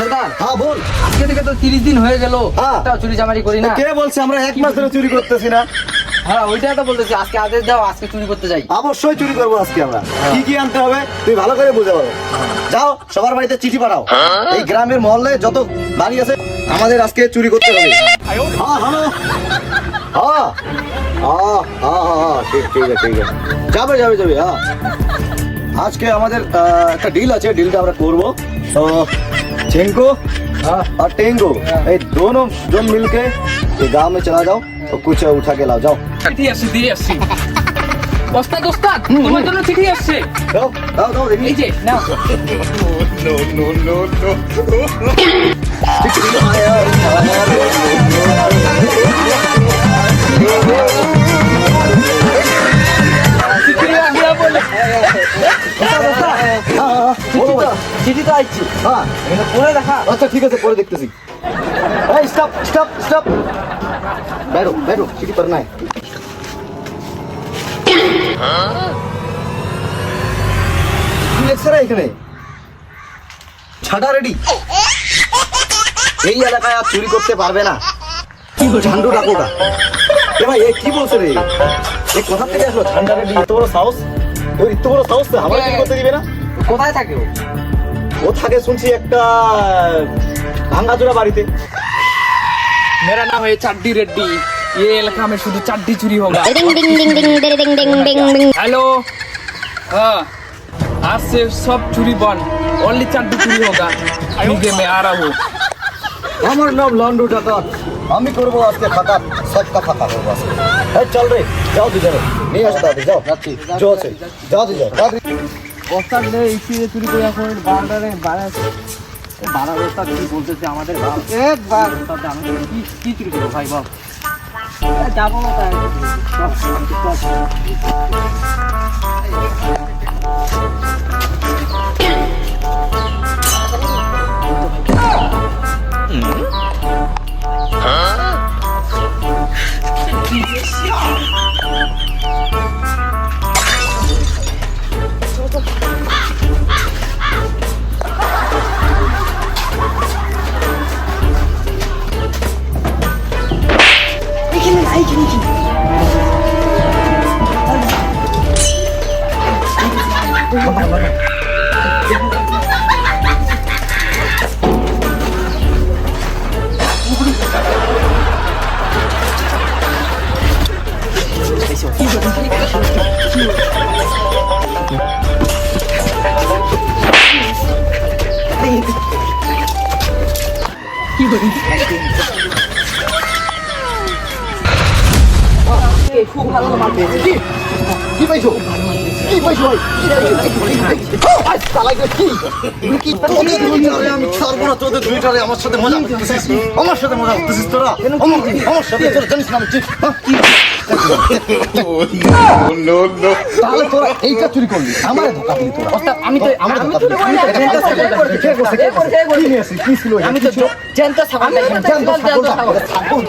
সরকার? হ্যাঁ বল। আজকে থেকে তো তিরিশ দিন হয়ে গেল। হ্যাঁ। চুরি চামারি করি না। কে বলছে? আমরা এক মাস ধরে চুরি করতেছি না। হ্যাঁ ওইটাই তো বলতেছি। আজকে আদেশ দাও আজকে চুরি করতে যাই। অবশ্যই চুরি করব আজকে আমরা। কি কি আনতে হবে তুই ভালো করে বুঝে পারো যাও সবার বাড়িতে চিঠি পাঠাও। এই গ্রামের মহল্লে যত বাড়ি আছে আমাদের আজকে চুরি করতে হবে। হ্যাঁ হ্যালো। হ্যাঁ। হ্যাঁ হ্যাঁ হ্যাঁ হ্যাঁ ঠিক ঠিক আছে ঠিক আছে। যাবে যাবে যাবে হ্যাঁ। আজকে আমাদের আহ, একটা ডিল আছে ডিলটা আমরা করব। তো चिंको और टेंगो। ये दोनों जो मिल के गाँव में चला जाओ तो कुछ उठा के ला जाओ। চিঠি তো আইছি হ্যাঁ এটা পড়ে দেখা আচ্ছা ঠিক আছে পরে দেখতেছি এই স্টপ স্টপ স্টপ बैठो बैठो चिट्ठी पढ़ना है কি লেখছে রে এখানে ছাড়া রেডি এই এলাকায় আর চুরি করতে পারবে না ঝান্ডু ডাকুটা এ ভাই এ কি বলছে রে এই কোথা থেকে আসলো ঝান্ডা রেডি এত বড় সাহস তোর এত বড় সাহস তো আমার চুরি করতে দিবে না কোথায় থাকে ও? ও থাকে শুনছি একটা ভাঙ্গাচোরা বাড়িতে। মেরা নাম হয়ে চাড্ডি রেড্ডি। ये इलाका में शुद्ध चड्डी चुरी होगा हेलो हाँ आज से सब चुरी बंद ओनली चड्डी चुरी होगा ठीक मैं आ रहा हूँ আমার নাম লান্ডু টাকা আমি করব আজকে খাতা সবটা খাতা করব আজকে। হ্যাঁ চল রে যাও দুজনে। নিয়ে আসো দাদি যাও যাচ্ছি। যাও যাও যাও বস্তার ইস্তিতে চুরি করে এখন বারান্দারে বাড়ায় বারা বস্তা কি বলতেছে আমাদের একবার বস্তাতে আমি কি কি চুরি করব ভাই বাপ যাব না তাই 一二三四一二三四一二三四一二一二三一二三一二三一二三一二三一一一一一一一一一一一 এগুলো কি? তোদের দুইটারে আমি ছাড়বো না, তোদের দুইটারে আমার সাথে মজা করতেছিস। আমার সাথে মজা করতেছিস তোরা আমার আমার সাথে তোরা জানিস না আমি কি? হ্যাঁ? তাহলে তোরা এইটা চুরি করলি আমার ধোকা দিলি তোরা ওস্তাদ আমি তো আমার ধোকা দিলি কে? কে? কে? কে? কি? কি ছিল আমি তো জ্যান্ত ছাগল জ্যান্ত ছাগল ছাগল।